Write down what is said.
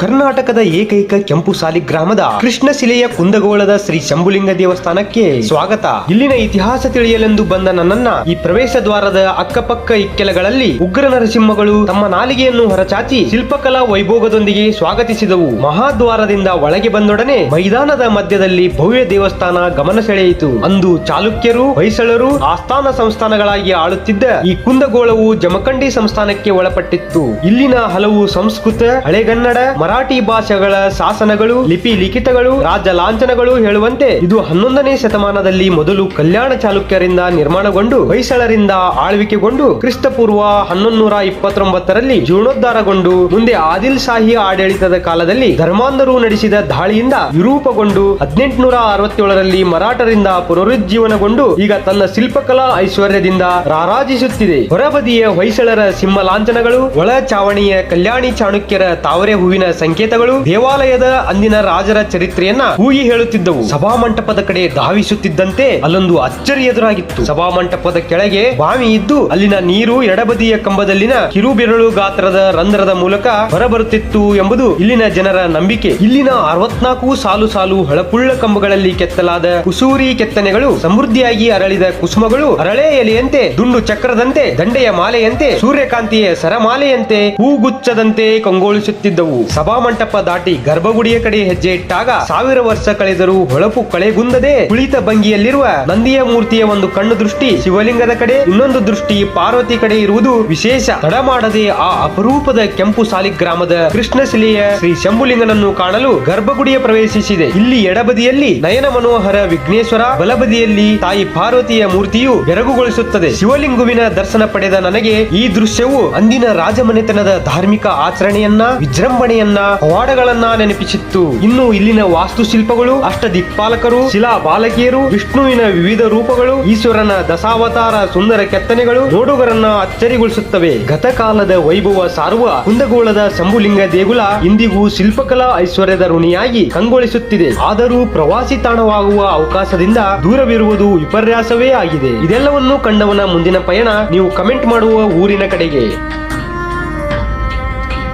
ಕರ್ನಾಟಕದ ಏಕೈಕ ಕೆಂಪು ಸಾಲಿ ಗ್ರಾಮದ ಕೃಷ್ಣಶಿಲೆಯ ಕುಂದಗೋಳದ ಶ್ರೀ ಶಂಭುಲಿಂಗ ದೇವಸ್ಥಾನಕ್ಕೆ ಸ್ವಾಗತ. ಇಲ್ಲಿನ ಇತಿಹಾಸ ತಿಳಿಯಲೆಂದು ಬಂದ ನನ್ನನ್ನ ಈ ಪ್ರವೇಶ ದ್ವಾರದ ಅಕ್ಕಪಕ್ಕ ಇಕ್ಕೆಲಗಳಲ್ಲಿ ಉಗ್ರ ನರಸಿಂಹಗಳು ತಮ್ಮ ನಾಲಿಗೆಯನ್ನು ಹೊರಚಾಚಿ ಶಿಲ್ಪಕಲಾ ವೈಭೋಗದೊಂದಿಗೆ ಸ್ವಾಗತಿಸಿದವು. ಮಹಾದ್ವಾರದಿಂದ ಒಳಗೆ ಬಂದೊಡನೆ ಮೈದಾನದ ಮಧ್ಯದಲ್ಲಿ ಭವ್ಯ ದೇವಸ್ಥಾನ ಗಮನ ಸೆಳೆಯಿತು. ಅಂದು ಚಾಲುಕ್ಯರು, ಹೊಯ್ಸಳರು, ಆಸ್ಥಾನ ಸಂಸ್ಥಾನಗಳಾಗಿ ಆಳುತ್ತಿದ್ದ ಈ ಕುಂದಗೋಳವು ಜಮಖಂಡಿ ಸಂಸ್ಥಾನಕ್ಕೆ ಒಳಪಟ್ಟಿತ್ತು. ಇಲ್ಲಿನ ಹಲವು ಸಂಸ್ಕೃತ, ಹಳೆಗನ್ನಡ ಮರಾಠಿ ಭಾಷೆಗಳ ಶಾಸನಗಳು, ಲಿಪಿ ಲಿಖಿತಗಳು ರಾಜ ಲಾಂಛನಗಳು ಹೇಳುವಂತೆ ಇದು ಹನ್ನೊಂದನೇ ಶತಮಾನದಲ್ಲಿ ಮೊದಲು ಕಲ್ಯಾಣ ಚಾಲುಕ್ಯರಿಂದ ನಿರ್ಮಾಣಗೊಂಡು, ಹೊಯ್ಸಳರಿಂದ ಆಳ್ವಿಕೆಗೊಂಡು, ಕ್ರಿಸ್ತಪೂರ್ವ ಹನ್ನೊಂದೂರ ಇಪ್ಪತ್ತೊಂಬತ್ತರಲ್ಲಿ ಜೀರ್ಣೋದ್ಧಾರಗೊಂಡು, ಮುಂದೆ ಆದಿಲ್ ಶಾಹಿ ಆಡಳಿತದ ಕಾಲದಲ್ಲಿ ಧರ್ಮಾಂಧರು ನಡೆಸಿದ ದಾಳಿಯಿಂದ ವಿರೂಪಗೊಂಡು, ಹದಿನೆಂಟುನೂರ ಅರವತ್ತೇಳರಲ್ಲಿ ಮರಾಠರಿಂದ ಪುನರುಜ್ಜೀವನಗೊಂಡು, ಈಗ ತನ್ನ ಶಿಲ್ಪಕಲಾ ಐಶ್ವರ್ಯದಿಂದ ರಾರಾಜಿಸುತ್ತಿದೆ. ಹೊರಬದಿಯ ಹೊಯ್ಸಳರ ಸಿಂಹ ಲಾಂಛನಗಳು, ಒಳ ಚಾವಣಿಯ ಕಲ್ಯಾಣಿ ಚಾಣುಕ್ಯರ ತಾವರೆ ಹೂವಿನ ಸಂಕೇತಗಳು ದೇವಾಲಯದ ಅಂದಿನ ರಾಜರ ಚರಿತ್ರೆಯನ್ನ ಹೂಗಿ ಹೇಳುತ್ತಿದ್ದವು. ಸಭಾಮಂಟಪದ ಕಡೆ ಧಾವಿಸುತ್ತಿದ್ದಂತೆ ಅಲ್ಲೊಂದು ಅಚ್ಚರಿ ಎದುರಾಗಿತ್ತು. ಸಭಾಮಂಟಪದ ಕೆಳಗೆ ಬಾವಿ ಇದ್ದು ಅಲ್ಲಿನ ನೀರು ಎಡಬದಿಯ ಕಂಬದಲ್ಲಿನ ಕಿರುಬೆರಳು ಗಾತ್ರದ ರಂಧ್ರದ ಮೂಲಕ ಹೊರಬರುತ್ತಿತ್ತು ಎಂಬುದು ಇಲ್ಲಿನ ಜನರ ನಂಬಿಕೆ. ಇಲ್ಲಿನ ಅರವತ್ನಾಲ್ಕು ಸಾಲು ಸಾಲು ಹಳಪುಳ್ಳ ಕಂಬಗಳಲ್ಲಿ ಕೆತ್ತಲಾದ ಕುಸೂರಿ ಕೆತ್ತನೆಗಳು ಸಮೃದ್ಧಿಯಾಗಿ ಅರಳಿದ ಕುಸುಮಗಳು ಅರಳೆ ಎಲೆಯಂತೆ, ದುಂಡು ಚಕ್ರದಂತೆ, ದಂಡೆಯ ಮಾಲೆಯಂತೆ, ಸೂರ್ಯಕಾಂತಿಯ ಸರಮಾಲೆಯಂತೆ ಹೂಗುಚ್ಚದಂತೆ ಕಂಗೊಳಿಸುತ್ತಿದ್ದವು. ಸಭಾಮಂಟಪ ದಾಟಿ ಗರ್ಭಗುಡಿಯ ಕಡೆ ಹೆಜ್ಜೆ ಇಟ್ಟಾಗ ಸಾವಿರ ವರ್ಷ ಕಳೆದರೂ ಹೊಳಪು ಕಳೆಗುಂದದೆ ಕುಳಿತ ಭಂಗಿಯಲ್ಲಿರುವ ನಂದಿಯ ಮೂರ್ತಿಯ ಒಂದು ಕಣ್ಣು ದೃಷ್ಟಿ ಶಿವಲಿಂಗದ ಕಡೆ, ಇನ್ನೊಂದು ದೃಷ್ಟಿ ಪಾರ್ವತಿ ಕಡೆ ಇರುವುದು ವಿಶೇಷ. ತಡ ಮಾಡದೆ ಆ ಅಪರೂಪದ ಕೆಂಪು ಸಾಲಿಗ್ರಾಮದ ಕೃಷ್ಣಶಿಲೆಯ ಶ್ರೀ ಶಂಭುಲಿಂಗನನ್ನು ಕಾಣಲು ಗರ್ಭಗುಡಿಯ ಪ್ರವೇಶಿಸಿದೆ. ಇಲ್ಲಿ ಎಡಬದಿಯಲ್ಲಿ ನಯನ ಮನೋಹರ ವಿಘ್ನೇಶ್ವರ, ಬಲಬದಿಯಲ್ಲಿ ತಾಯಿ ಪಾರ್ವತಿಯ ಮೂರ್ತಿಯು ಬೆರಗುಗೊಳಿಸುತ್ತದೆ ಶಿವಲಿಂಗುವಿನ ದರ್ಶನ ಪಡೆದ ನನಗೆ ಈ ದೃಶ್ಯವು ಅಂದಿನ ರಾಜಮನೆತನದ ಧಾರ್ಮಿಕ ಆಚರಣೆಯನ್ನ, ವಿಜೃಂಭಣೆಯನ್ನ ಪವಾಡಗಳನ್ನ ನೆನಪಿಸಿತ್ತು. ಇನ್ನು ಇಲ್ಲಿನ ವಾಸ್ತುಶಿಲ್ಪಗಳು ಅಷ್ಟ ದಿಕ್ಪಾಲಕರು ಶಿಲಾ ಬಾಲಕಿಯರು ವಿಷ್ಣುವಿನ ವಿವಿಧ ರೂಪಗಳು, ಈಶ್ವರನ ದಶಾವತಾರ ಸುಂದರ ಕೆತ್ತನೆಗಳು ನೋಡುಗರನ್ನ ಅಚ್ಚರಿಗೊಳಿಸುತ್ತವೆ. ಗತಕಾಲದ ವೈಭವ ಸಾರುವ ಕುಂದಗೋಳದ ಶಂಭುಲಿಂಗ ದೇಗುಲ ಇಂದಿಗೂ ಶಿಲ್ಪಕಲಾ ಐಶ್ವರ್ಯದ ಋಣಿಯಾಗಿ ಕಂಗೊಳಿಸುತ್ತಿದೆ. ಆದರೂ ಪ್ರವಾಸಿ ತಾಣವಾಗುವ ಅವಕಾಶದಿಂದ ದೂರವಿರುವುದು ವಿಪರ್ಯಾಸವೇ ಆಗಿದೆ. ಇದೆಲ್ಲವನ್ನೂ ಕಂಡವನ ಮುಂದಿನ ಪಯಣ ನೀವು ಕಮೆಂಟ್ ಮಾಡುವ ಊರಿನ ಕಡೆಗೆ.